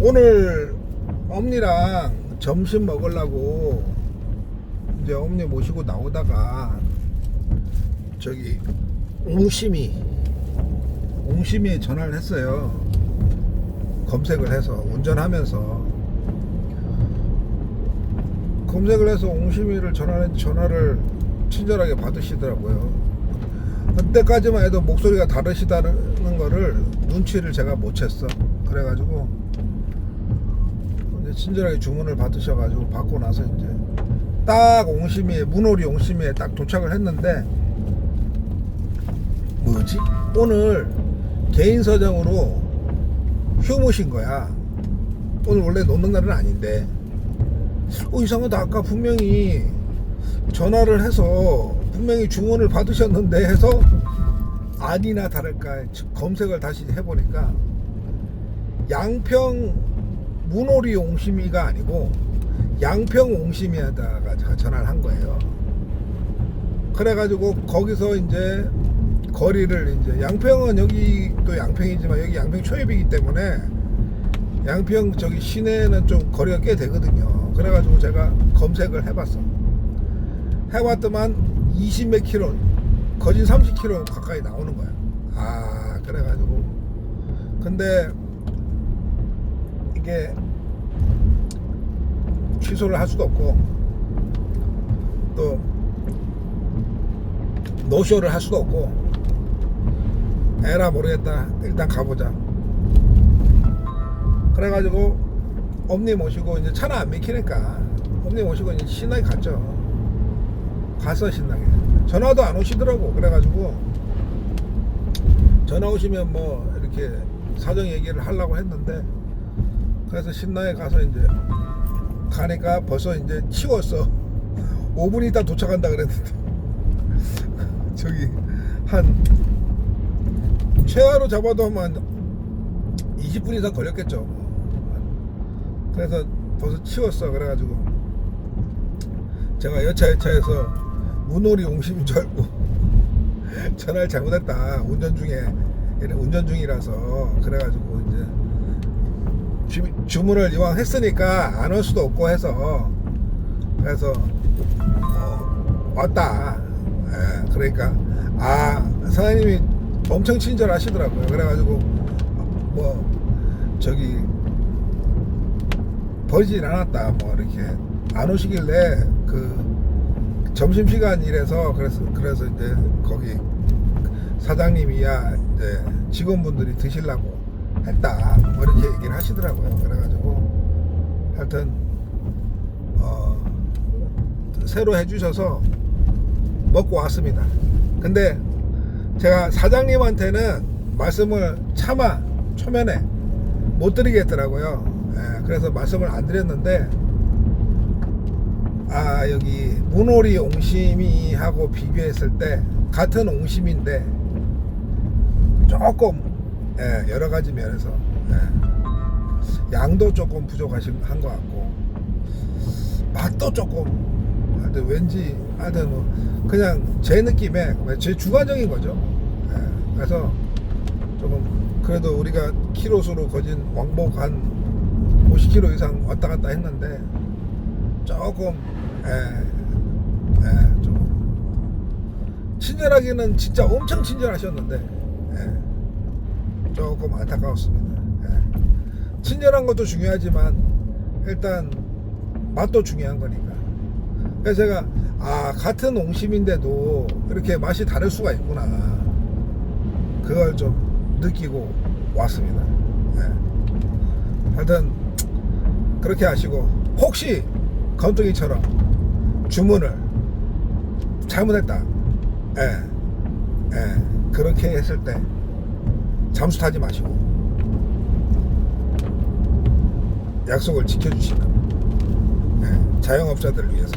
오늘 엄니랑 점심 먹으려고 이제 엄니 모시고 나오다가 저기 옹심이 옹심이에 전화를 했어요. 검색을 해서 운전하면서 검색을 해서 옹심이를 전화를 전화를 친절하게 받으시더라고요. 그때까지만 해도 목소리가 다르시다는 거를 눈치를 제가 못 챘어. 그래가지고 친절하게 주문을 받으셔가지고 받고 나서 이제 딱 옹심이에 문오리 옹심이에 딱 도착을 했는데 뭐지? 오늘 개인 서정으로 휴무신 거야. 오늘 원래 노는 날은 아닌데. 어, 이상하다. 아까 분명히 전화를 해서 분명히 주문을 받으셨는데 해서 아니나 다를까 검색을 다시 해보니까 양평 문오리 옹심이가 아니고 양평 옹심이에다가 전화를 한 거예요. 그래가지고 거기서 이제 거리를 이제 양평은 여기 또 양평이지만 여기 양평 초입이기 때문에 양평 저기 시내는 좀 거리가 꽤 되거든요. 그래가지고 제가 검색을 해봤어. 해봤더만 20몇 킬로, 거진 30 킬로 가까이 나오는 거야. 아, 그래가지고. 근데 이게 취소를 할 수도 없고 또 노쇼를 할 수도 없고 에라 모르겠다. 일단 가보자. 그래가지고 엄니 모시고 이제 차는 안 막히니까 엄니 모시고 이제 신나게 갔죠. 가서 신나게. 전화도 안 오시더라고. 그래가지고 전화 오시면 뭐 이렇게 사정 얘기를 하려고 했는데 그래서 신나게 가서 이제 가니까 벌써 이제 치웠어. 5분 있다 도착한다 그랬는데. 저기 한 최하로 잡아도 한 20분 이상 걸렸겠죠. 그래서 벌써 치웠어. 그래가지고 제가 여차 여차해서 문오리 옹심인 줄 알고 전화를 잘못했다. 운전 중에. 운전 중이라서. 그래가지고 이제 주, 주문을 이왕 했으니까 안 올 수도 없고 해서. 그래서 어, 왔다. 예, 그러니까. 아 사장님이 엄청 친절하시더라고요. 그래가지고 뭐 저기 버리질 않았다. 뭐 이렇게. 안 오시길래 그 점심 시간이라서 그래서 그래서 이제 거기 사장님이야 이제 직원분들이 드시려고 했다. 뭐 이렇게 얘기를 하시더라고요. 그래가지고 하여튼 어 새로 해주셔서 먹고 왔습니다. 근데 제가 사장님한테는 말씀을 차마 초면에 못 드리겠더라고요. 예, 그래서 말씀을 안 드렸는데 아 여기 문오리 옹심이하고 비교했을 때 같은 옹심인데 조금 예, 여러 가지 면에서 예, 양도 조금 부족하신 한 것 같고 맛도 조금 하여튼 왠지 하여튼 뭐 그냥 제 느낌에 제 주관적인 거죠. 예, 그래서 조금 그래도 우리가 키로수로 거진 왕복 한 50km 이상 왔다 갔다 했는데 조금 예, 예, 좀 친절하기는 진짜 엄청 친절하셨는데 예, 조금 안타까웠습니다. 예. 친절한 것도 중요하지만 일단 맛도 중요한 거니까. 그래서 제가 아 같은 옹심인데도 이렇게 맛이 다를 수가 있구나. 그걸 좀 느끼고 왔습니다. 예. 하여튼 그렇게 하시고 혹시 건뚱이처럼 주문을 잘못했다. 예, 예, 그렇게 했을 때 잠수 타지 마시고 약속을 지켜주시는 예, 자영업자들을 위해서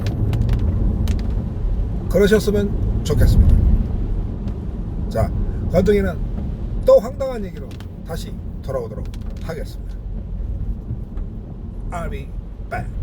그러셨으면 좋겠습니다. 자, 건뚱이는 또 황당한 얘기로 다시 돌아오도록 하겠습니다. I'll be back.